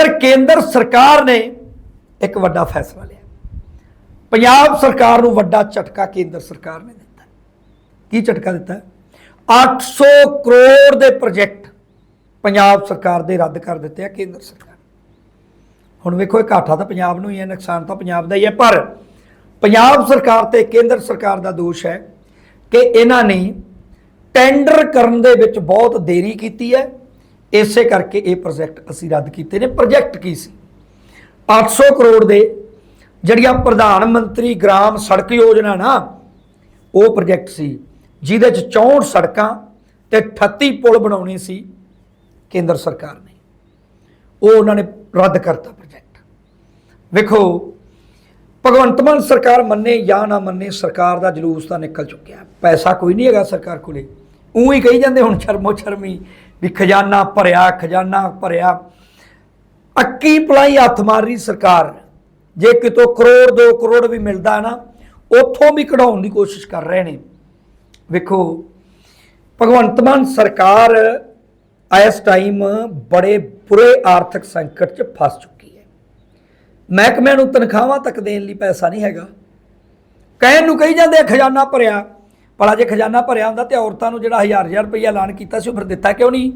ਉਧਰ ਕੇਂਦਰ ਸਰਕਾਰ ਨੇ ਇੱਕ ਵੱਡਾ ਫੈਸਲਾ ਲਿਆ। ਪੰਜਾਬ ਸਰਕਾਰ ਨੂੰ ਵੱਡਾ ਝਟਕਾ ਕੇਂਦਰ ਸਰਕਾਰ ਨੇ ਦਿੱਤਾ। ਕੀ ਝਟਕਾ ਦਿੱਤਾ? 800 ਕਰੋੜ ਦੇ ਪ੍ਰੋਜੈਕਟ ਪੰਜਾਬ ਸਰਕਾਰ ਦੇ ਰੱਦ ਕਰ ਦਿੱਤੇ ਆ ਕੇਂਦਰ ਸਰਕਾਰ। ਹੁਣ ਵੇਖੋ ਇਹ ਘਾਟਾ ਤਾਂ ਪੰਜਾਬ ਨੂੰ ਹੀ ਹੈ, ਨੁਕਸਾਨ ਤਾਂ ਪੰਜਾਬ ਦਾ ਹੀ ਹੈ, ਪਰ ਪੰਜਾਬ ਸਰਕਾਰ ਤੇ ਕੇਂਦਰ ਸਰਕਾਰ ਦਾ ਦੋਸ਼ ਹੈ ਕਿ ਇਹਨਾਂ ਨੇ ਟੈਂਡਰ ਕਰਨ ਦੇ ਵਿੱਚ ਬਹੁਤ ਦੇਰੀ ਕੀਤੀ ਹੈ। ਇਸੇ ਕਰਕੇ ਇਹ ਪ੍ਰੋਜੈਕਟ ਅਸੀਂ ਰੱਦ ਕੀਤੇ ਨੇ। ਪ੍ਰੋਜੈਕਟ ਕੀ ਸੀ? 800 ਕਰੋੜ ਦੇ ਜਿਹੜੀਆਂ ਪ੍ਰਧਾਨ ਮੰਤਰੀ ਗ੍ਰਾਮ ਸੜਕ ਯੋਜਨਾ ਨਾ, ਉਹ ਪ੍ਰੋਜੈਕਟ ਸੀ, ਜਿਹਦੇ ਚ 64 ਸੜਕਾਂ ਤੇ 38 ਪੁਲ ਬਣਾਉਣੇ ਸੀ ਕੇਂਦਰ ਸਰਕਾਰ ਨੇ। ਉਹ ਉਹਨਾਂ ਨੇ ਰੱਦ ਕਰਤਾ ਪ੍ਰੋਜੈਕਟ। ਵੇਖੋ, ਭਗਵੰਤ ਮਾਨ ਸਰਕਾਰ ਮੰਨੇ ਜਾਂ ਨਾ ਮੰਨੇ, ਸਰਕਾਰ ਦਾ ਜਲੂਸ ਤਾਂ ਨਿਕਲ ਚੁੱਕਿਆ। ਪੈਸਾ ਕੋਈ ਨਹੀਂ ਹੈਗਾ ਸਰਕਾਰ ਕੋਲੇ। ਉਹੀ ਕਹੀ ਜਾਂਦੇ ਹੁਣ ਸ਼ਰਮੋ ਸ਼ਰਮੀ ਵੀ ਖਜ਼ਾਨਾ ਭਰਿਆ ਖਜ਼ਾਨਾ ਭਰਿਆ। ਅੱਕੀ ਪਲਾਈ ਹੱਥ ਮਾਰ ਰਹੀ ਸਰਕਾਰ। ਜੇ ਕਿਤੋਂ ਕਰੋੜ 2 ਕਰੋੜ ਵੀ ਮਿਲਦਾ ਨਾ, ਉੱਥੋਂ ਵੀ ਕਢਾਉਣ ਦੀ ਕੋਸ਼ਿਸ਼ ਕਰ ਰਹੇ ਨੇ। ਵੇਖੋ, ਭਗਵੰਤ ਮਾਨ ਸਰਕਾਰ ਇਸ ਟਾਈਮ ਬੜੇ ਬੁਰੇ ਆਰਥਿਕ ਸੰਕਟ 'ਚ ਫਸ ਚੁੱਕੀ ਹੈ। ਮਹਿਕਮਿਆਂ ਨੂੰ ਤਨਖਾਹਾਂ ਤੱਕ ਦੇਣ ਲਈ ਪੈਸਾ ਨਹੀਂ ਹੈਗਾ। ਕਹਿਣ ਨੂੰ ਕਹੀ ਜਾਂਦੇ ਖਜ਼ਾਨਾ ਭਰਿਆ। ਭਲਾ ਜੇ ਖਜ਼ਾਨਾ ਭਰਿਆ ਹੁੰਦਾ ਤੇ ਔਰਤਾਂ ਨੂੰ ਜਿਹੜਾ ਹਜ਼ਾਰ ਹਜ਼ਾਰ ਰੁਪਈਆ ਐਲਾਨ ਕੀਤਾ ਸੀ, ਉਹ ਫਿਰ ਦਿੱਤਾ ਕਿਉਂ ਨਹੀਂ?